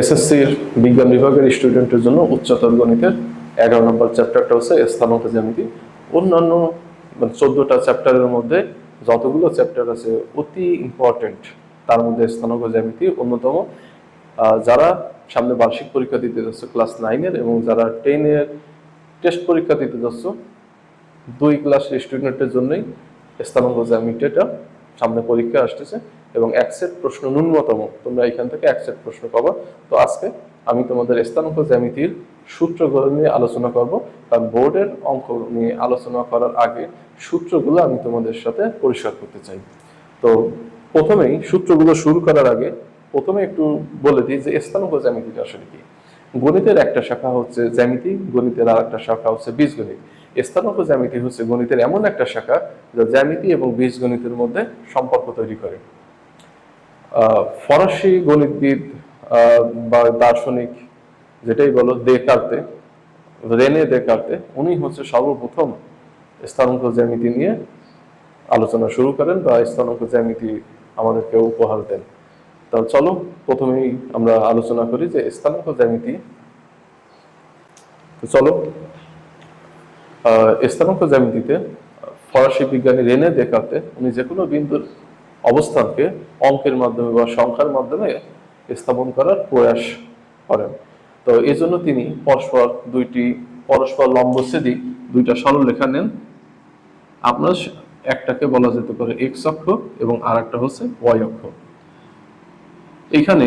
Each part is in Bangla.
এসএসসির বিজ্ঞান বিভাগের স্টুডেন্টের জন্য উচ্চতর গণিতের এগারো নম্বর চ্যাপ্টারটা হচ্ছে স্থানাঙ্ক জ্যামিতি। অন্যান্য মানে চোদ্দটা চ্যাপ্টারের মধ্যে যতগুলো চ্যাপ্টার আছে, অতি ইম্পর্টেন্ট তার মধ্যে স্থানাঙ্ক জ্যামিতি অন্যতম। যারা সামনে বার্ষিক পরীক্ষা দিতে যাচ্ছে ক্লাস নাইনের এবং যারা টেনের টেস্ট পরীক্ষা দিতে যাচ্ছ, দুই ক্লাসের স্টুডেন্টের জন্যই স্থানাঙ্ক জ্যামিতিটা সামনে পরীক্ষা আসতেছে এবং এক সেট প্রশ্ন ন্যূনতম। তোমরা এখান থেকে এক সেট প্রশ্ন পাবো। তো আজকে আমি তোমাদের স্থানাঙ্ক জ্যামিতির সূত্রগুলো নিয়ে আলোচনা করব। কারণ বোর্ডের অঙ্ক নিয়ে আলোচনা করার আগে সূত্রগুলো আমি তোমাদের সাথে পরিষ্কার করতে চাই। তো প্রথমেই সূত্রগুলো শুরু করার আগে প্রথমে একটু বলে দিই যে স্থানাঙ্ক জ্যামিতিটা আসলে কি। গণিতের একটা শাখা হচ্ছে জ্যামিতি, গণিতের আর একটা শাখা হচ্ছে বীজগণিত। স্থানাঙ্ক জ্যামিতি হচ্ছে গণিতের এমন একটা শাখা যা জ্যামিতি এবং বীজগণিতের মধ্যে সম্পর্ক তৈরি করে। ফরাসি গণিতবিদ বা দার্শনিক যেটাই বলো, দেকার্তে, রেনে দেকার্তে, উনি হচ্ছে সর্বপ্রথম স্থানাঙ্ক জ্যামিতি নিয়ে আলোচনা শুরু করেন বা স্থানাঙ্ক জ্যামিতি আমাদেরকে উপহার দেন। তাহলে চলো, প্রথমেই আমরা আলোচনা করি যে স্থানাঙ্ক জ্যামিতি। তো চলো স্থানাঙ্ক জ্যামিতিতে, ফরাসি বিজ্ঞানী রেনে দেখাতে উনি যে কোনো বিন্দুর অবস্থানকে অঙ্কের মাধ্যমে বা সংখ্যার মাধ্যমে স্থাপন করার প্রয়াস করেন। তো এই জন্য তিনি পরস্পর দুইটি, পরস্পর লম্বচ্ছেদী দুইটা সরলরেখা নেন। আপনার একটাকে বলা যেতে পারে এক্স অক্ষ এবং আর একটা হচ্ছে ওয়াই অক্ষ। এখানে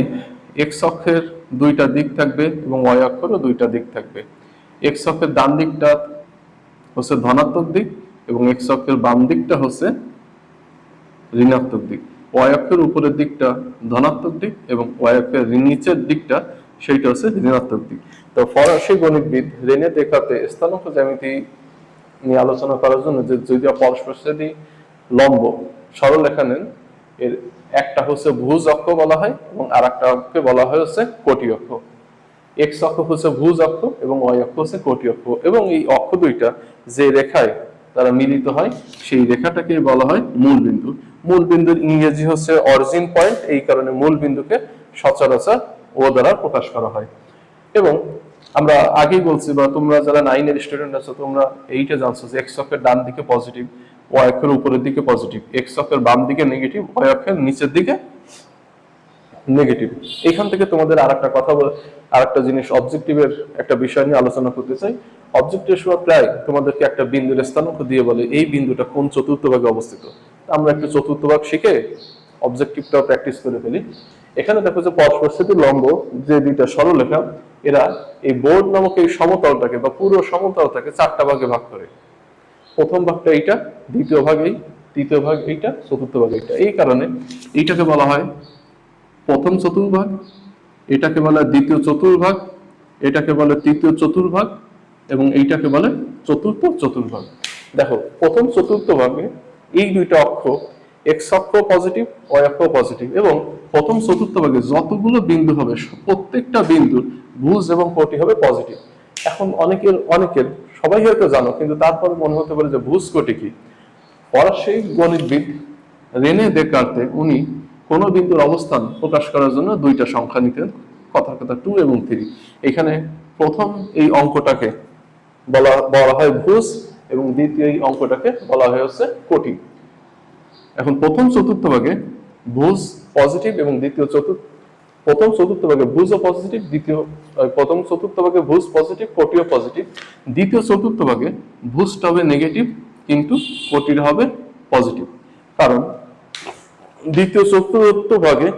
এক্স অক্ষের দুইটা দিক থাকবে এবং ওয়াই অক্ষেরও দুইটা দিক থাকবে। এক্স অক্ষের ডান দিকটা হচ্ছে ধনাত্মক দিক এবং এক্স অক্ষের বাম দিকটা হচ্ছে ঋণাত্মক দিক। ওয়াই অক্ষের উপরের দিকটা ধনাত্মক দিক এবং ওয়াই অক্ষের নিচের দিকটা সেইটা হচ্ছে ঋণাত্মক দিক। তো ফরাসি গণিতবিদ রেনে দেখাতে স্থানাঙ্ক জ্যামিতি নিয়ে আলোচনা করার জন্য যে যদি পরস্পর যদি লম্ব সরলরেখা নেন, এর একটা হচ্ছে ভুজ অক্ষ বলা হয় এবং আর একটা অক্ষকে বলা হয় হচ্ছে কোটি অক্ষ। এক্স অক্ষ হচ্ছে ভুজ অক্ষ এবং ওয়াই অক্ষ হচ্ছে কোটি অক্ষ এবং এই অক্ষ দুইটা যে রেখায় তারা মিলিত হয়, সেই রেখাটাকে বলা হয় মূল বিন্দু মূল বিন্দুর ইংরেজি হচ্ছে অরিজিন পয়েন্ট এই কারণে মূল বিন্দুকে সচরাচর ও দ্বারা প্রকাশ করা হয়। এবং আমরা আগেই বলছি বা তোমরা যারা নাইনের স্টুডেন্ট আছো, তোমরা এইটা জানছো যে এক্স অক্ষের ডান দিকে পজিটিভ ওয়াই অক্ষের উপরের দিকে পজিটিভ এক্স অক্ষের বাম দিকে নেগেটিভ ওয়াই অক্ষের নিচের দিকে নেগেটিভ এখান থেকে তোমাদের আর একটা কথা আর একটা জিনিস অবজেক্টিভের একটা বিষয় নিয়ে আলোচনা করতে চাই। অবজেক্টিভ সময় প্রায় তোমাদেরকে একটা বিন্দুর স্থানাঙ্ক দিয়ে বলে, এই বিন্দুটা কোন চতুর্থ ভাগে অবস্থিত? আমরা একটু চতুর্থ ভাগ শিখে অবজেক্টিভটা প্র্যাকটিস করে ফেলি। এখানে দেখো যে পরস্পর লম্ব, যে দুইটা সরলরেখা, এরা এই বোর্ড নামক এই সমতলটাকে বা পুরো সমতলটাকে চারটা ভাগে ভাগ করে। প্রথম ভাগটা এইটা, দ্বিতীয় ভাগ এই, তৃতীয় ভাগ এইটা, চতুর্থ ভাগ এইটা। এই কারণে এইটাকে বলা হয় প্রথম চতুর্ভাগ, এটাকে বলে দ্বিতীয় চতুর্ভাগ, এটাকে বলে তৃতীয় চতুর্ভাগ, এবং এইটাকে বলে চতুর্থ চতুর্ভাগ। দেখো, প্রথম চতুর্থ ভাগে এই দুইটা অক্ষ এক্স অক্ষ পজিটিভ ওয়াই অক্ষ পজিটিভ এবং প্রথম চতুর্থ ভাগে যতগুলো বিন্দু হবে, প্রত্যেকটা বিন্দুর ভুজ এবং কোটি হবে পজিটিভ এখন অনেকের অনেকের, সবাই হয়তো জানো, কিন্তু তারপরে মনে হতে পারে যে ভুজ কোটি কি? ফরাসি গণিতবিদ রেনে দেকার্তে উনি কোন বিন্দুর অবস্থান প্রকাশ করার জন্য দুইটা সংখ্যা নিতেন কথার কথা টু এবং থ্রি এখানে প্রথম এই অঙ্কটাকে বলা বলা হয় ভুজ এবং দ্বিতীয় এই অঙ্কটাকে বলা হয় হচ্ছে কোটি এখন প্রথম চতুর্থ ভাগে ভুজ পজিটিভ এবং দ্বিতীয় চতুর্থ, প্রথম চতুর্থ ভাগে ভুজও পজিটিভ দ্বিতীয় প্রথম চতুর্থ ভাগে ভুজ পজিটিভ কোটি কোটিও পজিটিভ দ্বিতীয় চতুর্থ ভাগে ভুজটা হবে নেগেটিভ কিন্তু কোটির হবে পজিটিভ কারণ দ্বিতীয় চতুর্থ ভাগে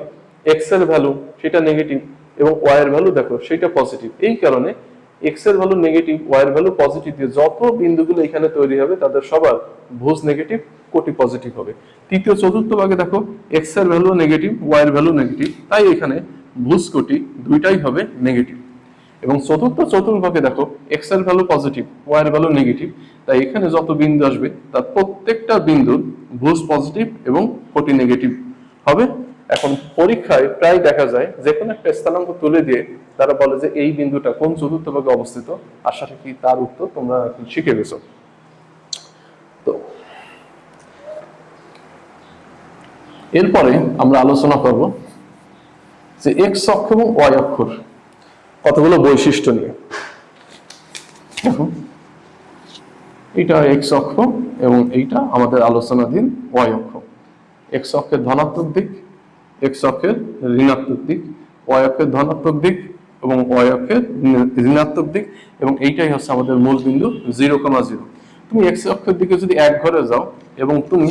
এক্সের ভ্যালু সেটা নেগেটিভ এবং ওয়াই এর ভ্যালু দেখো, সেটা পজিটিভ এই কারণে এক্সের ভ্যালু নেগেটিভ ওয়াই এর ভ্যালু পজিটিভ দিয়ে যত বিন্দুগুলো এখানে তৈরি হবে, তাদের সবার ভুজ নেগেটিভ কোটি পজিটিভ হবে। তৃতীয় চতুর্থ ভাগে দেখো এক্সের ভ্যালু নেগেটিভ ওয়াই এর ভ্যালু নেগেটিভ তাই এখানে ভুজ কোটি দুইটাই হবে নেগেটিভ এবং চতুর্থ চতুর্ভাগে দেখো এক্সের ভ্যালু পজিটিভ ওয়াই এর ভ্যালু নেগেটিভ তাই এখানে যত বিন্দু আসবে, তার প্রত্যেকটা বিন্দুর ভুজ পজিটিভ এবং কোটি নেগেটিভ হবে। এখন পরীক্ষায় প্রায় দেখা যায় যে কোনো একটা স্থানাঙ্ক তুলে দিয়ে তারা বলে যে এই বিন্দুটা কোন চতুর্থ ভাগে অবস্থিত, আশা রাখি তার উত্তর তোমরা এখন শিখে গেছো। তো এরপরে আমরা আলোচনা করব যে এক্স অক্ষ এবং ওয়াই অক্ষর কতগুলো বৈশিষ্ট্য নিয়ে। দেখো এটা এক্স অক্ষ এবং এইটা আমাদের আলোচনাধীন ওয়াই অক্ষ। এক্স অক্ষের ধনাত্মক দিক এক্স অক্ষের ঋণাত্মক দিক ওয়াই অক্ষের ধনাত্মক দিক এবং ওয়াই অক্ষের ঋণাত্মক দিক এবং এইটাই হচ্ছে আমাদের মূল বিন্দু জিরো কমা জিরো। তুমি এক্স অক্ষের দিকে যদি এক ঘরে যাও এবং তুমি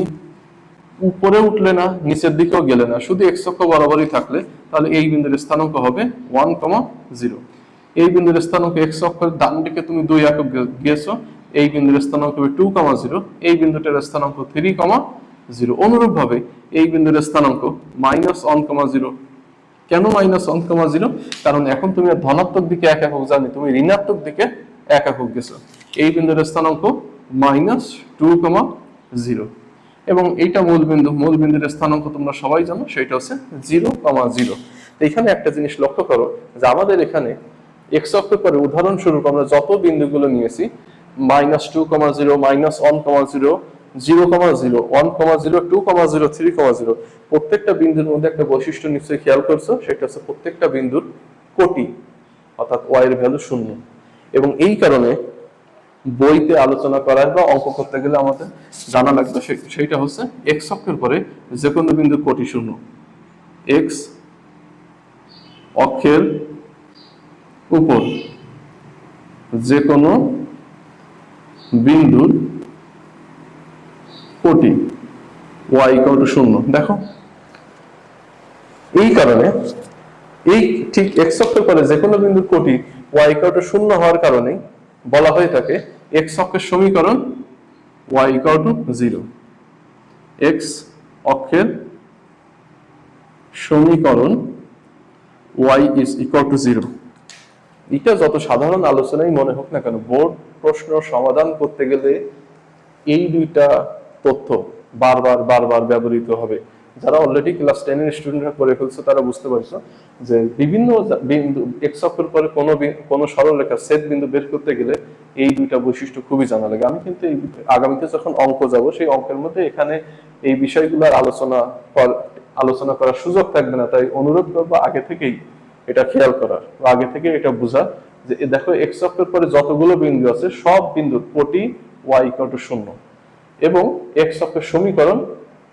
উপরে উঠলে না, নিচের দিকেও গেলে না, শুধু এক্স অক্ষ বরাবরই থাকলে, তাহলে এই বিন্দুর স্থানাঙ্ক হবে ওয়ান কমা জিরো। এই বিন্দুর স্থানাঙ্ক এক্স অক্ষের ডান দিকে তুমি দুই একক গিয়েছো এই বিন্দুর স্থানাঙ্ক হবে টু কমা জিরো এই বিন্দুটার স্থানাঙ্ক থ্রি কমা জিরো অনুরূপ ভাবে এই বিন্দুর স্থানাঙ্ক মাইনাস ওয়ান কমা জিরো কেন মাইনাস ওয়ান কমা জিরো কারণ এখন তুমি ধনাত্মক দিকে এক একক জানি, তুমি ঋণাত্মক দিকে এক একক গেছো। এই বিন্দুর স্থানাঙ্ক মাইনাস টু কমা জিরো এবং এইটা মূল বিন্দু, মূল বিন্দুর স্থানাঙ্ক তোমরা সবাই জানো, সেটা হচ্ছে জিরো কমা জিরো এখানে একটা জিনিস লক্ষ্য করো যে আমাদের এখানে এক্স অক্ষের পরে উদাহরণস্বরূপ আমরা যত বিন্দুগুলো নিয়েছি minus two comma zero minus one comma zero zero comma zero one comma zero two comma zero three comma zero প্রত্যেকটা বিন্দুর মধ্যে একটা বৈশিষ্ট্য নিশ্চয়ই খেয়াল করছ, সেটা হচ্ছে প্রত্যেকটা বিন্দুর কোটি, অর্থাৎ ওয়াই এর ভ্যালু শূন্য। এবং এই কারণে বইতে আলোচনা করার বা অঙ্ক করতে গেলে আমাদের জানা লাগবে সেইটা হচ্ছে এক্স অক্ষের পরে যে কোনো বিন্দুর কোটি শূন্য। এক্স অক্ষের উপর যে কোনো বিন্দুর কোটি ওয়াই ইকাল টু শূন্য। দেখো, এই কারণে, এই ঠিক এক্স অক্ষের পরে যে কোনো বিন্দুর কোটি ওয়াই টু শূন্য হওয়ার কারণে বলা হয়ে থাকে এক্স অক্ষের সমীকরণ y equal to zero x অক্ষের সমীকরণ y is equal to zero এটা যত সাধারণ আলোচনাই মনে হোক না কেন বোর্ড প্রশ্ন সমাধান করতে গেলে এই দুইটা তথ্য বারবার বারবার ব্যবহৃত হবে। যারা অলরেডি ক্লাস টেনের স্টুডেন্টরা করে ফেলছে, তারা বুঝতে পারছ যে বিভিন্ন বিন্দু এক্স অক্ষের পরে কোনো কোনো সরলরেখা সেট বিন্দু বের করতে গেলে এই দুইটা বৈশিষ্ট্য খুবই জানা লাগে। আমি কিন্তু এই আগামীতে যখন অঙ্ক যাব, সেই অঙ্কের মধ্যে এখানে এই বিষয়গুলোর আলোচনা কর- আলোচনা করার সুযোগ থাকবে না। তাই অনুরোধ করব আগে থেকেই এটা খেয়াল করার আগে থেকে এটা বোঝা যে দেখো এক্স অক্ষের পরে যতগুলো বিন্দু আছে, সব বিন্দুর কোটি ওয়াই ইকুয়াল টু শূন্য এবং এক্স অক্ষের সমীকরণ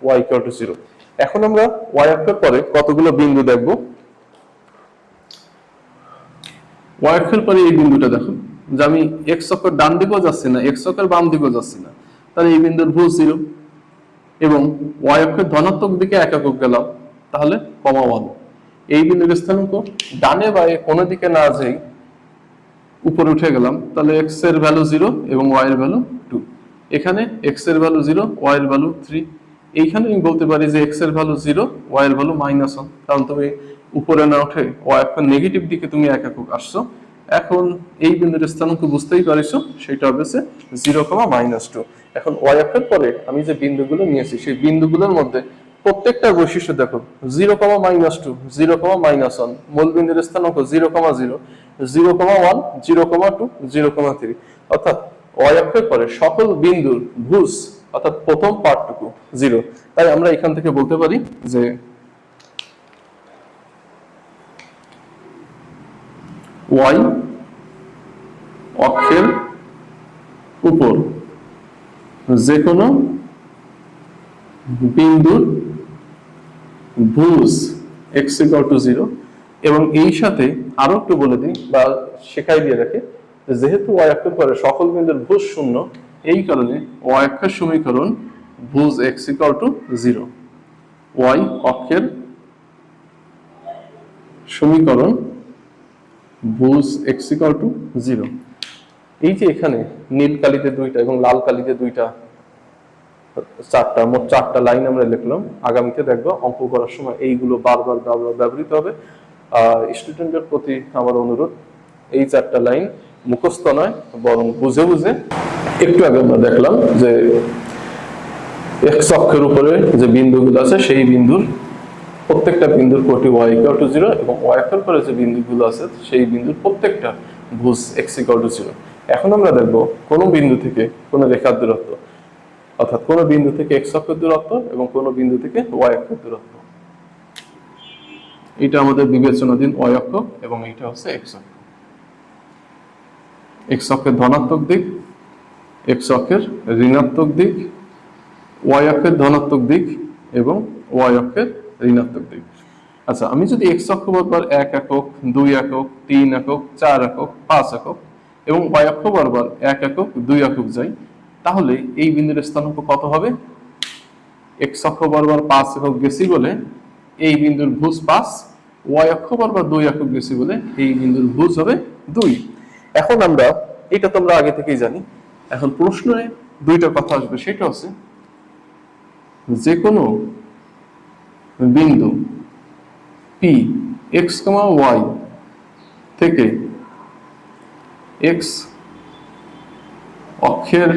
ওয়াই ইকুয়াল টু জিরো এখন আমরা ওয়াই অক্ষের পরে কতগুলো বিন্দু দেখব? ওয়াই অক্ষের পরে এই বিন্দুটা দেখো, যে আমি এক্স অক্ষের ডান দিকেও যাচ্ছি না এক্স অক্ষের বাম দিকেও যাচ্ছি না, তাহলে এই বিন্দুর ভুল জিরো এবং ওয়াই অক্ষের ধনাত্মক দিকে এক একক গেলাম তাহলে কমা ওয়ান। এই বিন্দুর স্থানাঙ্ক ডানে বায়ে কোনো দিকে না যাই উপরে উঠে গেলাম, তাহলে এক্সের ভ্যালু জিরো এবং ওয়াই এর ভ্যালু টু এখানে এক্সের ভ্যালু জিরো ওয়াই এর ভ্যালু থ্রি এইখানে আমি বলতে পারি যে এক্সের ভ্যালু জিরো ওয়াই এর ভ্যালু মাইনাস ওয়ান কারণ তুমি উপরে না উঠে ওয়াই নেগেটিভ দিকে তুমি এক একক আসছো। এখন এই বিন্দুর স্থানাঙ্ক বুঝতেই পারিছো, সেটা হবে জিরো কমা মাইনাস টু এখন ওয়াই অক্ষের পরে আমি যে বিন্দুগুলো নিয়েছি, সেই বিন্দুগুলোর মধ্যে প্রত্যেকটা বৈশিষ্ট্য দেখো। Zero comma minus two zero comma minus one মূল বিন্দুর স্থানাঙ্ক zero comma zero zero comma one zero comma two zero comma three অর্থাৎ ওয়াই অক্ষের পরে সকল বিন্দুর ভুজ, অর্থাৎ প্রথম পার্টটুকু জিরো তাই আমরা এখান থেকে বলতে পারি যে ওয়াই অক্ষের উপর যে কোনো বিন্দুর ভুজ এক্স ইকাল টু জিরো এবং এই সাথে আরও একটু বলে দিই বা শেখাই দিয়ে রাখি, যেহেতু সকল বিন্দুর ভুজ শূন্য, এই কারণে ওয়াই অক্ষের সমীকরণ ভুজ x equal to zero y অক্ষের সমীকরণ ভুজ এক্স ইকাল টু জিরো এই যে এখানে নীল কালিতে দুইটা এবং লাল কালিতে দুইটা, চারটা, মোট চারটা লাইন আমরা লিখলাম। আগামীতে দেখব অঙ্ক করার সময় এইগুলো বারবার ব্যবহৃত হবে। স্টুডেন্টের প্রতি আমার অনুরোধ, এই চারটা লাইন মুখস্থ নয়, বরং বুঝে বুঝে একটু আগে আমরা দেখলাম যে এক্স অক্ষের উপরে যে বিন্দুগুলো আছে, সেই বিন্দুর প্রত্যেকটা বিন্দুর কোটি ওয়াই ইকাল টু জিরো এবং ওয়াই অক্ষের পরে যে বিন্দুগুলো আছে, সেই বিন্দুর প্রত্যেকটা ভুজ এক্স ইকাল টু জিরো এখন আমরা দেখব কোনো বিন্দু থেকে কোনো রেখার দূরত্ব, অর্থাৎ কোনো বিন্দু থেকে এক্স অক্ষের দূরত্ব এবং কোনো বিন্দু থেকে ওয়াই অক্ষের দূরত্ব। এটা আমাদের বিবেচনাধীন ওয়াই অক্ষ এবং এটা হচ্ছে এক্স অক্ষ। এক্স অক্ষের ধনাত্মক দিক, এক্স অক্ষের ঋণাত্মক দিক, ওয়াই অক্ষের ধনাত্মক দিক এবং ওয়াই অক্ষের ঋণাত্মক দিক। আচ্ছা আমি যদি এক্স অক্ষ বরাবর এক একক, দুই একক, তিন একক, চার একক, পাঁচ একক এবং ওয়াই অক্ষ বরাবর এক একক, দুই একক যাই, তাহলে এই বিন্দুর স্থানাঙ্ক কত হবে? এক্স অক্ষ বরাবর পাঁচ একক গেছি বলে এই বিন্দুর ভুজ পাঁচ ওয়াই অক্ষ বরাবর দুই একক গেছি বলে এই বিন্দুর ভুজ হবে দুই। এখন আমরা, এটা তোমরা আগে থেকেই জানি, এখন প্রশ্নে দুইটা কথা আসবে, সেটা হচ্ছে যে কোনো বিন্দু পি এক্স কমা ওয়াই থেকে এক্স অক্ষের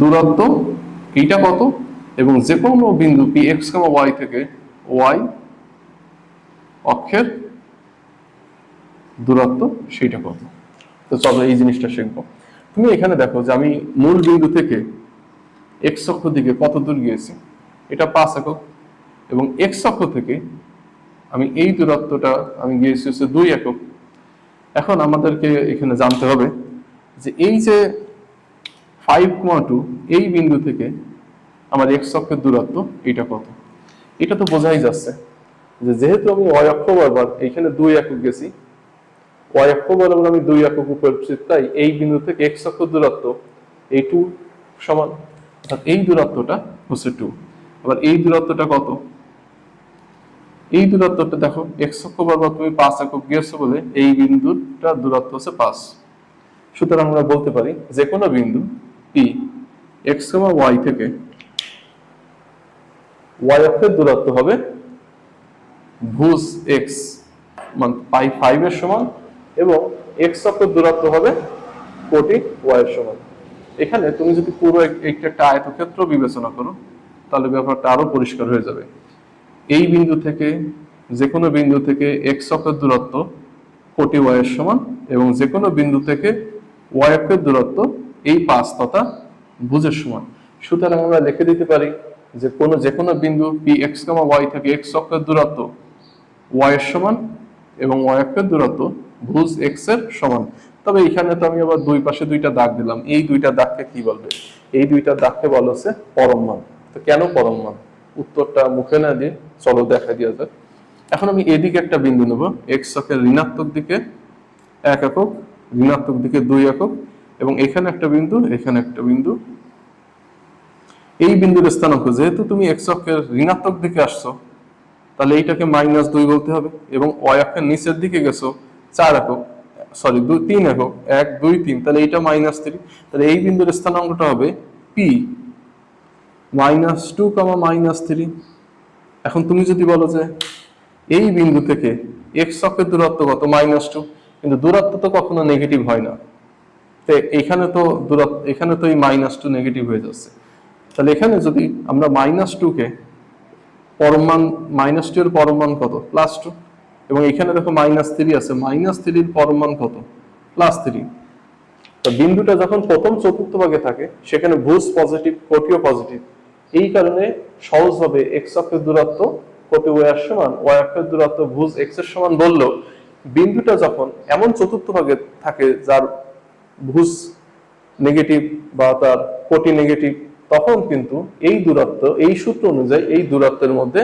দূরত্ব এইটা কত? এবং যে কোনো বিন্দু পি এক্স কমা ওয়াই থেকে ওয়াই অক্ষের দূরত্ব সেইটা কত তো চলো এই জিনিসটা শিখব। তুমি এখানে দেখো যে আমি মূল বিন্দু থেকে এক্স অক্ষ দিকে কত দূর গিয়েছি? এটা পাঁচ একক এবং এক্স অক্ষ থেকে আমি এই দূরত্বটা আমি গিয়েছি হচ্ছে দুই একক। এখন আমাদেরকে এখানে জানতে হবে যে এই যে ফাইভ কমা টু এই বিন্দু থেকে আমার এক্স অক্ষের দূরত্ব এটা কত? এটা তো বোঝাই যাচ্ছে যে যেহেতু আমি ওয়াই অক্ষ বরাবর এইখানে দুই একক গেছি ওয়াই অক্ষ বরাবর আমি দুই একক উপর তাই এই বিন্দু থেকে এক্স অক্ষ দূরত্ব এই টু সমান, অর্থাৎ এই দূরত্বটা হচ্ছে টু আবার এই দূরত্বটা কত? এই দূরত্বটা দেখো এক্স অক্ষ বরাবর তুমি পাঁচ একক গিয়েছো বলে এই বিন্দুটা দূরত্ব হচ্ছে পাঁচ। সুতরাং আমরা বলতে পারি যে কোনো বিন্দু পি এক্স ওয়াই থেকে ওয়াই অক্ষের দূরত্ব হবে ভুজ এক্স মান পাই ফাইভ এর সমান, এবং এক্স অক্ষের দূরত্ব হবে কোটি ওয়াই এর সমান। এখানে তুমি যদি পুরো এক- একটা একটা আয়তক্ষেত্র বিবেচনা করো, তাহলে ব্যাপারটা আরও পরিষ্কার হয়ে যাবে। এই বিন্দু থেকে যে কোনো বিন্দু থেকে এক্স অক্ষের দূরত্ব কোটি ওয়াই এর সমান, এবং যে কোনো বিন্দু থেকে ওয়াই অক্ষের দূরত্ব এই পাঁচ তথা ভুজের সমান। সুতরাং আমরা লিখে দিতে পারি যে কোনো যে কোনো বিন্দু পি এক্স কামা ওয়াই থেকে এক্স অক্ষের দূরত্ব ওয়াই এর সমান এবং ওয়াই অক্ষের দূরত্ব ভুজ এক্সের সমান। তবে এখানে তো আমি আবার দুই পাশে দুইটা দাগ দিলাম। এই দুইটা দাগকে কি বলবে? এই দুইটা দাগকে বলা হচ্ছে পরম মান। তো কেন পরম মান? উত্তরটা মুখে না দিয়ে চলো দেখা দিয়া যাক। এখন আমি এদিকে একটা বিন্দু নেব। এক্স অক্ষের ঋণাত্মক দিকে এক একক, ঋণাত্মক দিকে দুই একক এবং এখানে একটা বিন্দু, এখানে একটা বিন্দু এই বিন্দুর স্থানাঙ্ক যেহেতু তুমি এক্স অক্ষের ঋণাত্মক দিকে আসছো, তাহলে এইটাকে মাইনাস দুই বলতে হবে এবং ওয়াই অক্ষের নিচের দিকে গেছো, চার একক সরি দুই, তিন একক, এক, দুই, তিন, তাহলে এইটা মাইনাস থ্রি তাহলে এই বিন্দুর স্থানাঙ্কটা হবে P minus two comma minus three এখন তুমি যদি বলো যে এই বিন্দু থেকে এক্স অক্ষের দূরত্ব কত? মাইনাস টু কিন্তু দূরত্ব তো কখনো নেগেটিভ হয় না। তো এখানে তো দূরত্ব, এখানে তো এই মাইনাস টু নেগেটিভ হয়ে যাচ্ছে। তাহলে এখানে যদি আমরা মাইনাস টু কে পরমান মাইনাস টু এর পরমান কত? প্লাস টু এবং এখানে দেখো মাইনাস থ্রি আছে। মাইনাস থ্রির পরমান কত? প্লাস থ্রি তো বিন্দুটা যখন প্রথম চতুর্থ ভাগে থাকে, সেখানে ভুজ পজিটিভ কোটিও পজিটিভ এই কারণে সহজভাবে এক্স অক্ষের দূরত্ব, কোটি ওয়াই এর সমান ওয়াই অক্ষের দূরত্ব ভুজ এক্সের সমান বললেও, বিন্দুটা যখন এমন চতুর্থ ভাগে থাকে, যার ভুজ নেগেটিভ বা তার কোটি নেগেটিভ তখন কিন্তু এই দূরত্ব, এই সূত্র অনুযায়ী এই দূরত্বের মধ্যে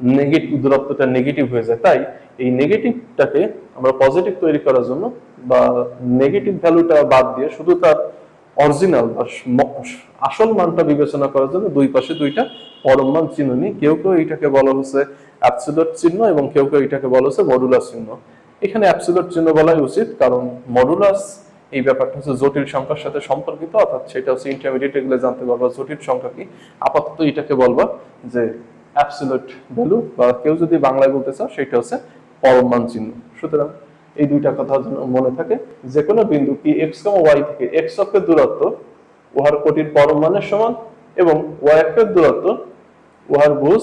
নেগেটিভ দূরত্বটা নেগেটিভ হয়ে যায়। তাই এই নেগেটিভটাকে আমরা পজিটিভ তৈরি করার জন্য বা নেগেটিভ ভ্যালুটা বাদ দিয়ে শুধু তার অরিজিনাল বা আসল মানটা বিবেচনা করার জন্য দুই পাশে দুইটা পরম মান চিহ্ন নিই কেউ কেউ এটাকে বলা হচ্ছে অ্যাবসোলুট চিহ্ন এবং কেউ কেউ এটাকে বলা হচ্ছে মডুলাস চিহ্ন। এখানে অ্যাবসোলুট চিহ্ন বলাই উচিত কারণ মডুলাস এই ব্যাপারটা হচ্ছে জটিল সংখ্যার সাথে সম্পর্কিত, অর্থাৎ সেটা হচ্ছে ইন্টারমিডিয়েট এগুলো জানতে পারবা। জটিল সংখ্যা কি? আপাতত এটাকে বলবা যে অ্যাবসোলুট ভ্যালু বা কেউ যদি বাংলায় বলতে চাও, সেটা হচ্ছে পরম মান চিহ্ন। সুতরাং এই দুইটা কথা মনে থাকে, যে কোনো বিন্দু কি এক্স ওয়াই থেকে এক্স অক্ষের দূরত্ব উহার কোটির পরম মানের সমান এবং ওয়াই অক্ষের দূরত্ব উহার ভুজ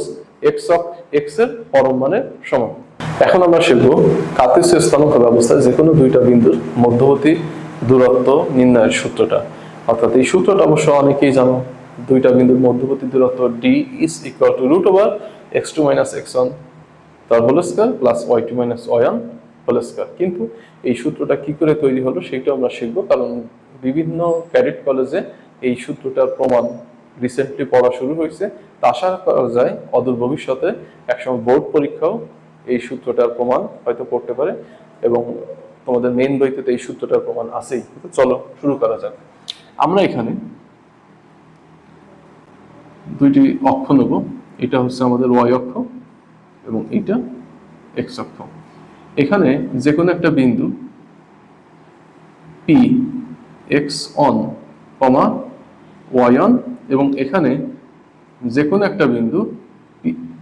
এক্স অক্ষ এক্সের পরম মানের সমান। এখন আমরা শিখব কার্তেশীয় স্থানাঙ্ক ব্যবস্থায় যে কোনো দুইটা বিন্দুর মধ্যবর্তী দূরত্ব নির্ণয়ের সূত্রটা। অর্থাৎ এই সূত্রটা অবশ্য অনেকেই জানো। দুইটা বিন্দুর মধ্যবর্তী দূরত্ব D is equal to root over x two minus x one তার whole square plus y two minus one whole square কিন্তু এই সূত্রটা কি করে তৈরি হলো সেটা আমরা শিখব কারণ বিভিন্ন ক্যাডেট কলেজে এই সূত্রটার প্রমাণ রিসেন্টলি পড়া শুরু হয়েছে। তা আশা করা যায় অদূর ভবিষ্যতে একসময় বোর্ড পরীক্ষাও এই সূত্রটার প্রমাণ হয়তো পড়তে পারে এবং তোমাদের মেইন বইতে এই সূত্রটার প্রমাণ আছেই। চলো, শুরু করা যাক। আমরা এখানে দুইটি অক্ষ নেব। এটা হচ্ছে আমাদের ওয়াই অক্ষ এবং এটা এক্স অক্ষ। এখানে যে কোনো একটা বিন্দু P x one comma y one এবং এখানে যে কোনো একটা বিন্দু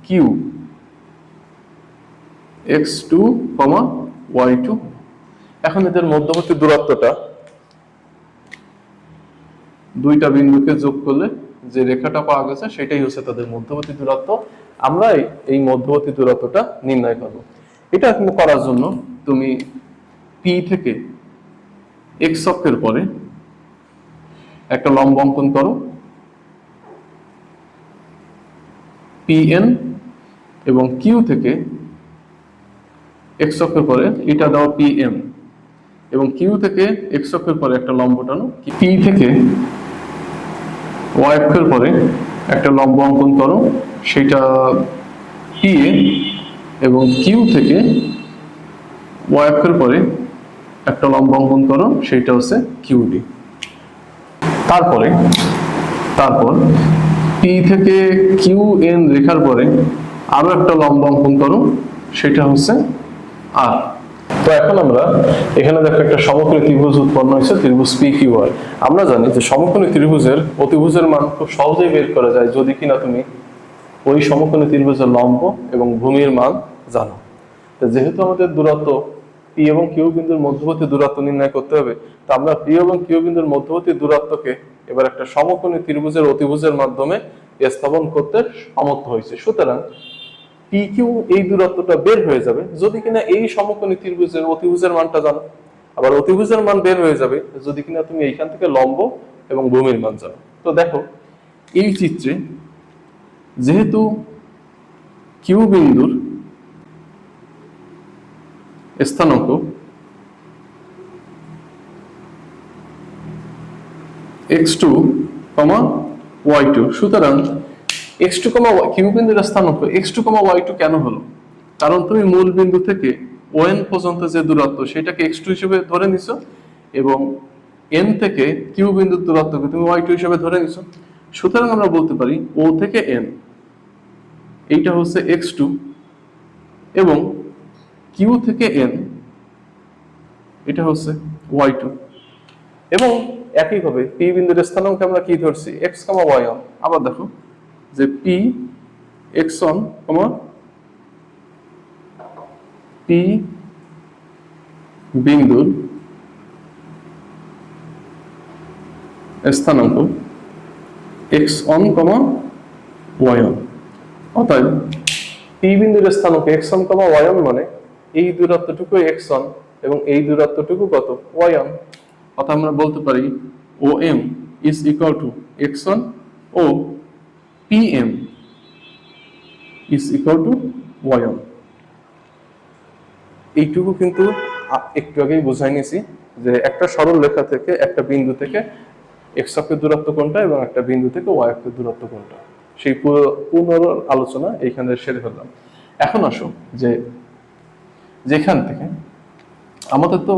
Q x two comma y two এখন এদের মধ্যবর্তী দূরত্বটা দুইটা বিন্দুকে যোগ করলে যে রেখাটা পাওয়া গেছে, সেটাই হচ্ছে তাদের মধ্যবর্তী দূরত্ব। আমরা এই- মধ্যবর্তী দূরত্বটা নির্ণয় করব। এটা করার জন্য তুমি পি থেকে এক্স অক্ষের পরে একটা লম্ব অঙ্কন করো। পিএন এবং কিউ থেকে এক্স অক্ষের পরে এটা দাও পিএম এবং কিউ থেকে এক্স অক্ষের পরে একটা লম্ব টানো পি থেকে ওয়াই অক্ষের পরে একটা লম্ব অঙ্কন করো। সেটা পি এ এবং কিউ থেকে ওয়াই অক্ষের পরে একটা লম্ব অঙ্কন করো সেটা হচ্ছে কিউ ডি তারপরে, তারপর পি থেকে কিউ এন রেখার পরে আরও একটা লম্ব অঙ্কন করো, সেটা হচ্ছে আর তো এখন আমরা এখানে দেখো একটা সমকোণী ত্রিভুজ উৎপন্ন হয়েছে, ত্রিভুজ পি কিউ আর আমরা জানি যে সমকোণী ত্রিভুজের অতিভুজের মান খুব সহজেই বের করা যায় যদি কিনা তুমি ওই সমকোণী ত্রিভুজের লম্ব এবং ভূমির মান জানো। যেহেতু আমাদের দূরত্ব পি এবং কিউ বিন্দুর মধ্যবর্তী দূরত্ব নির্ণয় করতে হবে, তো আমরা পি এবং কিউ বিন্দুর মধ্যবর্তী দূরত্বকে এবার একটা সমকোণী ত্রিভুজের অতিভুজের মাধ্যমে স্থাপন করতে সমর্থ হয়েছে। সুতরাং পি কিউ এই দূরত্বটা বের হয়ে যাবে। যদি কিনা এই সমকোণী ত্রিভুজের অতিভুজের মানটা জানো, আবার অতিভুজের মান বের হয়ে যাবে যদি কিনা তুমি এইখান থেকে লম্ব এবং ভূমির মান জানো। তো দেখো, এই চিত্রে যেহেতু কিউ বিন্দুর স্থানাঙ্ক x two comma y two সুতরাং এক্স টু কমা কিউ বিন্দুর স্থানাঙ্ক x two comma y two কেন হলো? কারণ তুমি মূল বিন্দু থেকে ওএন পর্যন্ত যে দূরত্ব, সেটাকে এক্স টু হিসেবে ধরে নিছো এবং এন থেকে কিউ বিন্দুর দূরত্বকে তুমি ওয়াই টু হিসেবে ধরে নিছো। সুতরাং আমরা বলতে পারি ও থেকে এন এইটা হচ্ছে এক্স টু এবং কিউ থেকে এন এটা হচ্ছে ওয়াই টু এবং একইভাবে পি বিন্দুর স্থানাঙ্ক আমরা কি ধরছি? এক্স কমা ওয়াই আবার দেখো। যে P x one comma P বিন্দুর স্থানাঙ্ক এক্স অন কমা ওয়াই অতএব পি বিন্দুর স্থানাঙ্ক এক্স অন কমা ওয়াই মানে এই দূরত্বটুকু এক্স অন এবং এই দূরত্বটুকু কত? ওয়াই অন অর্থাৎ আমরা বলতে পারি O M is equal to x one O is equal to y one এইটুকু কিন্তু একটু আগেই বুঝাই নিয়েছি যে একটা সরল রেখা থেকে একটা বিন্দু থেকে এক্স অক্ষের দূরত্ব কোনটা এবং একটা বিন্দু থেকে ওয়াই অক্ষের দূরত্ব কোনটা। সেই পুনর আলোচনা এইখানে সেরে ফেললাম। এখন আসো যে যেখান থেকে আমাদের তো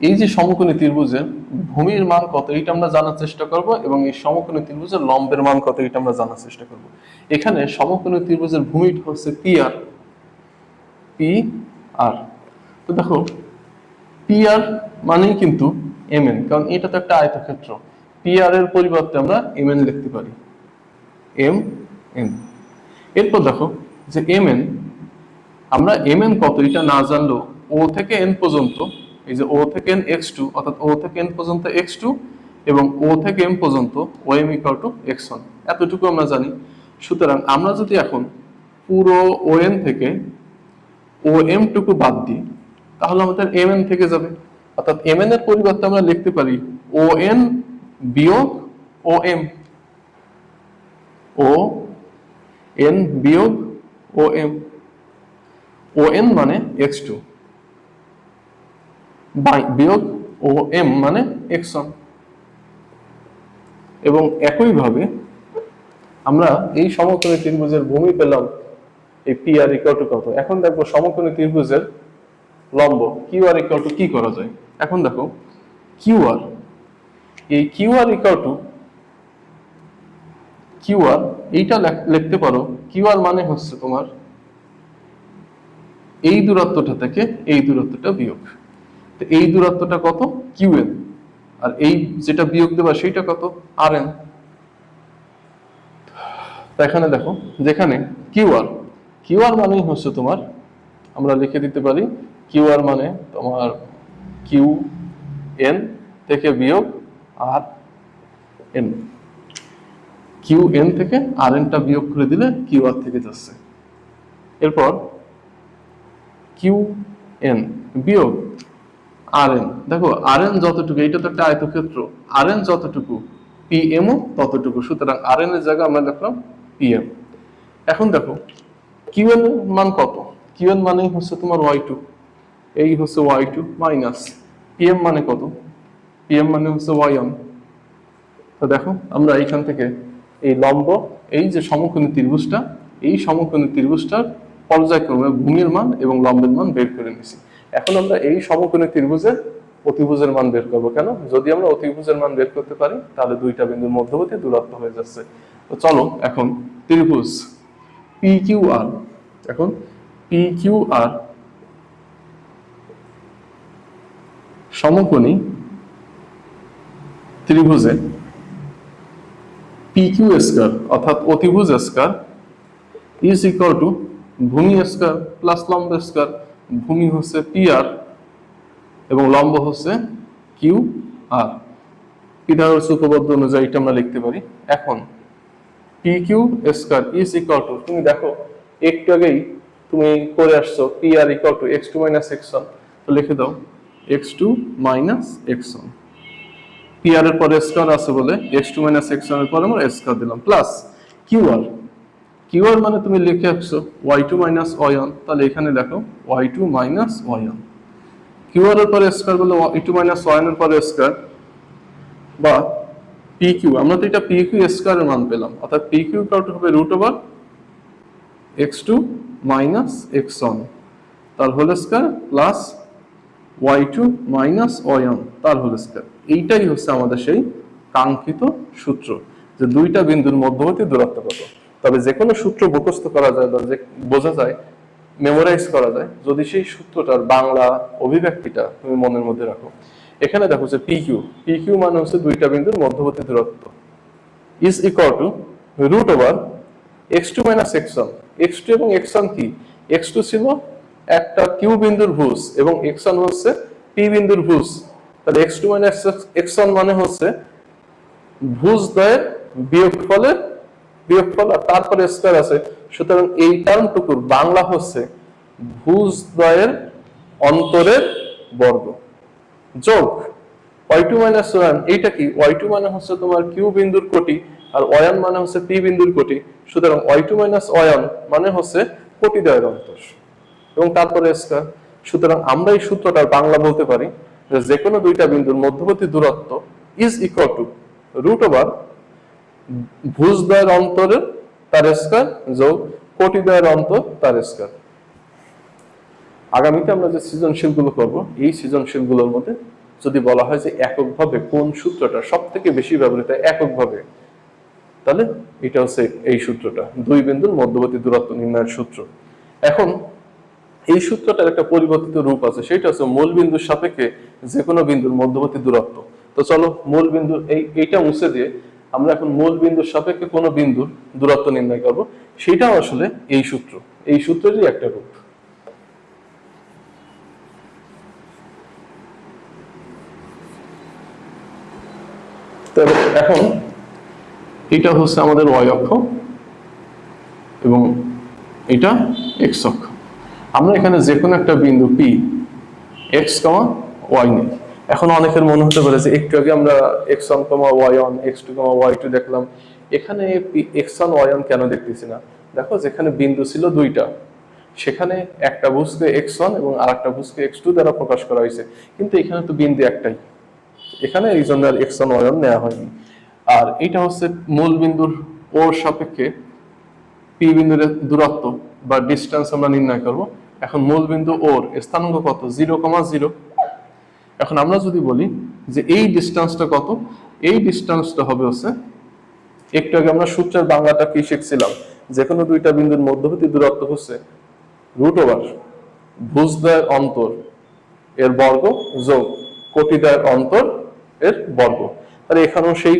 এই যে সমকোণী ত্রিভুজের ভূমির মান কত, এইটা আমরা জানার চেষ্টা করব এবং এই সমকোণী ত্রিভুজের লম্বের মান কত এটা আমরা জানার চেষ্টা করব। এখানে সমকোণী ত্রিভুজের ভূমিটা হচ্ছে পি আর পি আর তো দেখো পি আর মানেই কিন্তু এম এন কারণ এটা তো একটা আয়তক্ষেত্র। পি আর এর পরিবর্তে আমরা এম এন লিখতে পারি। এম এন এরপর দেখো যে এম এন আমরা এম এন কত, এটা না জানলেও ও থেকে এন পর্যন্ত এই যে ও থেকে এন এক্স টু অর্থাৎ ও থেকে এন পর্যন্ত এক্স টু এবং ও থেকে এম পর্যন্ত O M equal to x one এতটুকু আমরা জানি। সুতরাং আমরা যদি এখন পুরো ও এন থেকে ও এম টুকু বাদ দিই, তাহলে আমাদের এম এন থেকে যাবে। অর্থাৎ এম এন এর পরিবর্তে আমরা লিখতে পারি ও এন বিয়োগ ও এম ও এন বিয়োগ ও এম ও এন মানে এক্স টু বিয়োগ ও এম মানে এক্স ওয়ান এবং একইভাবে আমরা এই সমকোণী ত্রিভুজের ভূমি পেলাম এই পি আর ইকুয়াল টু কত? এখন দেখব সমকোণী ত্রিভুজের লম্ব কিউ আর ইকুয়াল টু কি করা যায়? এখন দেখো কিউ আর এই Q R equal to Q R এইটা লেখ- লিখতে পারো কিউ আর মানে হচ্ছে তোমার এই দূরত্বটা থেকে এই দূরত্বটা বিয়োগ। তো এই দূরত্বটা কত? কিউ এন আর এই যেটা বিয়োগ দেবা, সেইটা কত? আর এন এখানে দেখো, যেখানে কিউআর কিউআর মানেই হচ্ছে তোমার, আমরা লিখে দিতে পারি কিউ আর মানে তোমার কিউ এন থেকে বিয়োগ আর এন কিউ এন থেকে আর এনটা বিয়োগ করে দিলে কিউআর থেকে যাচ্ছে। এরপর কিউ এন বিয়োগ আর এন দেখো আর এন যতটুকু, এইটা তো একটা আয়তক্ষেত্র। আর এন যতটুকু পি এমও ততটুকু। সুতরাং আর এন এর জায়গায় আমরা লিখলাম পি এম এখন দেখো কিউ এন মান কত? কিউ এন মানেই হচ্ছে তোমার ওয়াই টু এই হচ্ছে y two minus P M মানে কত? পি এম মানে হচ্ছে ওয়াই ওয়ান তো দেখো, আমরা এইখান থেকে এই লম্ব, এই যে সমকোণী ত্রিভুজটা, এই সমকোণী ত্রিভুজটার পর্যায়ক্রমে ভূমির মান এবং লম্বের মান বের করে নিছি। এখন আমরা এই সমকোণী ত্রিভুজের অতিভুজের মান বের করব কেন? যদি আমরা অতিভুজের মান বের করতে পারি, তাহলে দুইটা বিন্দুর মধ্যবর্তী দূরত্ব হয়ে যাচ্ছে। তো চলো এখন ত্রিভুজ পি কিউ আর এখন পি কিউ আর সমকোণী ত্রিভুজে পি কিউ স্কয়ার অর্থাৎ অতিভুজ স্কয়ার ইজ ইকুয়াল টু ভূমি স্কয়ার প্লাস লম্ব স্কয়ার ভূমি হচ্ছে পি আর এবং লম্ব হচ্ছে কিউ আর পিথাগোরাস উপপাদ্য অনুযায়ী এটা আমরা লিখতে পারি। এখন P Q square is equal to তুমি দেখো, একটু আগেই তুমি করে আসছো P R equal to x two minus x one তো লিখে দাও x two minus x one P R এর পরে স্কয়ার আছে বলে এক্স টু মাইনাস এক্স ওয়ানের পরে আমরা স্কয়ার দিলাম। Plus Q R Q R মানে তুমি লিখে আসছো ওয়াই টু মাইনাস ওয়ান তাহলে এখানে দেখো y two minus one Q R এর পরে স্কয়ার বলে ওয়াই টু মাইনাস ওয়াই এর পরে স্কয়ার বা পি কিউ আমরা তো এটা পি কিউ স্কয়ারের মান পেলাম, অর্থাৎ পি কিউ কাউট হবে root over x two minus x one তার whole square plus y two minus one তার হোল স্কয়ার এইটাই হচ্ছে আমাদের সেই কাঙ্ক্ষিত সূত্র, যে দুইটা বিন্দুর মধ্যবর্তী দূরত্ব কত। তবে যে কোনো সূত্র মুখস্থ করা যায় বা যে বোঝা যায় মেমোরাইজ করা যায়, যদি সেই সূত্রটার বাংলা অভিব্যক্তিটা তুমি মনের মধ্যে রাখো। এখানে দেখো যে পি কিউ পি কিউ মানে হচ্ছে দুইটা বিন্দুর মধ্যবর্তী দূরত্ব। Is equal to root over x two minus x one x two এবং এক্স ওয়ান কি? এক্স টু ছিল একটা কিউ বিন্দুর ভুজ এবং এক্স ওয়ান হচ্ছে পি বিন্দুর ভুজ। তাহলে x two minus x one মানে হচ্ছে ভুজ দ্বয়ের বিয়োগফলের বিয়োগফল আর তারপরে স্কয়ার আছে। সুতরাং এই টার্মটুকুর বাংলা হচ্ছে ভুজ দ্বয়ের অন্তরের বর্গ। যোগ ওয়াই টু মাইনাস ওয়ান এইটা কি? ওয়াই টু মানে হচ্ছে তোমার কিউ বিন্দুর কোটি আর ওয়ান মানে হচ্ছে পি বিন্দুর কোটি। সুতরাং ওয়াই টু মাইনাস ওয়ান মানে হচ্ছে কোটি দ্বয়ের অন্তর এবং তারপরে স্কয়ার সুতরাং আমরা এই সূত্রটার বাংলা বলতে পারি যে যে কোনো দুইটা বিন্দুর মধ্যবর্তী দূরত্ব is equal to root over ভুজ দ্বয়ের অন্তরের তার স্কয়ার, যোগ। কোটি দ্বয়ের অন্তর তার স্কয়ার। আগামীতে আমরা যে সৃজনশীলগুলো করব, এই সৃজনশীলগুলোর মধ্যে যদি বলা হয় যে এককভাবে কোন সূত্রটা সব থেকে বেশি ব্যবহৃত, এককভাবে, তাহলে এটা হচ্ছে এই সূত্রটা, দুই বিন্দুর মধ্যবর্তী দূরত্ব নির্ণয়ের সূত্র। এখন, এই সূত্রটার একটা পরিবর্তিত রূপ আছে, সেটা হচ্ছে মূল বিন্দুর সাপেক্ষে যে কোনো বিন্দুর মধ্যবর্তী দূরত্ব। তো চলো মূল বিন্দু এই, এইটা মুছে দিয়ে আমরা এখন মূল বিন্দুর সাপেক্ষে কোনো বিন্দুর দূরত্ব নির্ণয় করব। সেটাও আসলে এই সূত্র। এই সূত্রেরই একটা রূপ। তবে এখন এটা হচ্ছে আমাদের ওয়াই অক্ষ এবং এটা এক্স অক্ষ। আমরা এখানে যে কোনো একটা বিন্দু পি এক্স কমা ওয়াই নেই। এখন অনেকের মনে হতে পারে যে একটু আগে আমরা x one comma y one x two comma y two দেখলাম। এখানে এক্স ওয়ান ওয়াই ওয়ান কেন দেখতেছি না? দেখো যেখানে বিন্দু ছিল দুইটা, সেখানে একটা ভুজকে এক্স ওয়ান এবং আর একটা ভুজকে এক্স টু দ্বারা প্রকাশ করা হয়েছে। কিন্তু এখানে তো বিন্দু একটাই। এখানে এই জন্য আর এক্স ওয়ান ওয়াই ওয়ান নেওয়া হয়নি। আর এটা হচ্ছে মূল বিন্দুর ওর সাপেক্ষে পি বিন্দুর দূরত্ব বা ডিস্টেন্স আমরা নির্ণয় করব। এখন মূল বিন্দু ওর স্থানাঙ্ক কত? জিরো কমা জিরো এখন আমরা যদি বলি যে এই ডিস্টেন্সটা কত? এই ডিস্টেন্সটা হবে হচ্ছে, একটু আগে আমরা সূত্রের বাংলাটা কি শিখছিলাম? যে কোনো দুইটা বিন্দুর মধ্যবর্তী দূরত্ব হচ্ছে রুট ওভার ভুজদ্বয়ের অন্তর এর বর্গ যোগ কোটিদ্বয়ের অন্তর এর বর্গ। তাহলে এখানেও সেই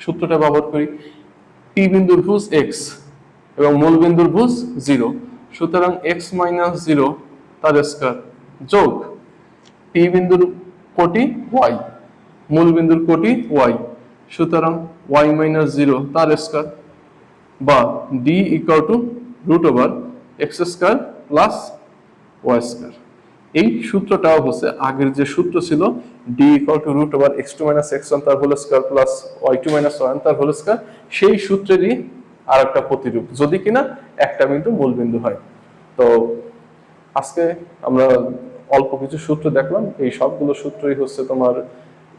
সূত্রটা ব্যবহার করি। পি বিন্দুর ভুজ এক্স এবং মূল বিন্দুর ভুজ জিরো সুতরাং এক্স মাইনাস জিরো তার স্কয়ার যোগ টি বিন্দুর কোটি ওয়াই মূল বিন্দুর কোটি ওয়াই। সুতরাং ওয়াই মাইনাস জিরো তার স্কয়ার বা D equal to root over x square plus y square এই সূত্রটাও হচ্ছে আগের যে সূত্র ছিল D equal to root over x two minus x one তার whole square plus y two minus one তার হোল স্কয়ার সেই সূত্রেরই আর একটা প্রতিরূপ। যদি কিনা একটা বিন্দু মূল বিন্দু হয়। তো আজকে আমরা অল্প কিছু সূত্র দেখলাম। এই সবগুলো সূত্রই হচ্ছে তোমার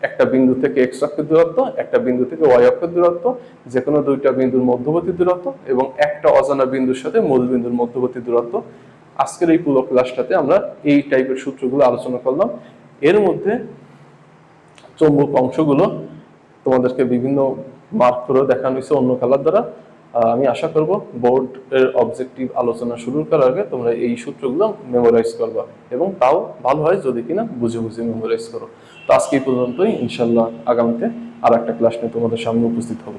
একটা বিন্দু থেকে এক্স অক্ষের দূরত্ব, একটা বিন্দু থেকে ওয়াই অক্ষের দূরত্ব যে কোনো দুইটা বিন্দুর মধ্যবর্তী দূরত্ব এবং একটা অজানা বিন্দুর সাথে মূল বিন্দুর মধ্যবর্তী দূরত্ব। আজকের এই পুরো ক্লাসটাতে আমরা এই টাইপের সূত্রগুলো আলোচনা করলাম। এর মধ্যে চৌম্বক অংশগুলো তোমাদেরকে বিভিন্ন মার্ক করে দেখানো হয়েছে অন্য খেলার দ্বারা। আমি আশা করব বোর্ড এর অবজেক্টিভ আলোচনা শুরু করার আগে তোমরা এই সূত্রগুলো মেমোরাইজ করবা এবং তাও ভালো হয় যদি কিনা বুঝে বুঝে মেমোরাইজ করো। তো আজকে পর্যন্তই। ইনশাল্লাহ আগামীতে আর একটা ক্লাস নিয়ে তোমাদের সামনে উপস্থিত হব।